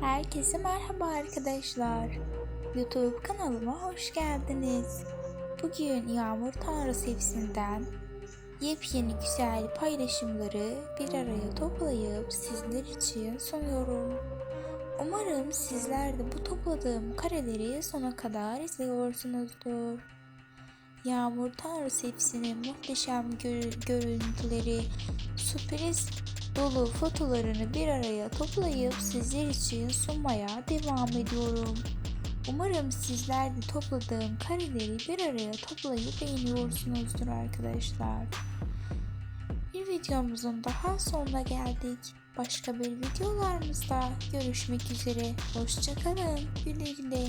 Herkese merhaba arkadaşlar. YouTube kanalıma hoş geldiniz. Bugün Yağmur Tanrısı hepsinden yepyeni güzel paylaşımları bir araya toplayıp sizler için sunuyorum. Umarım sizler de bu topladığım kareleri sona kadar izliyorsunuzdur. Yağmur Tanrısı hepsinin muhteşem gör- görüntüleri, sürpriz dolu fotolarını bir araya toplayıp sizler için sunmaya devam ediyorum. Umarım sizler de topladığım kareleri bir araya toplayıp beğeniyorsunuzdur arkadaşlar. Bir videomuzun daha sonuna geldik. Başka bir videolarımızda görüşmek üzere. Hoşçakalın. Güle güle.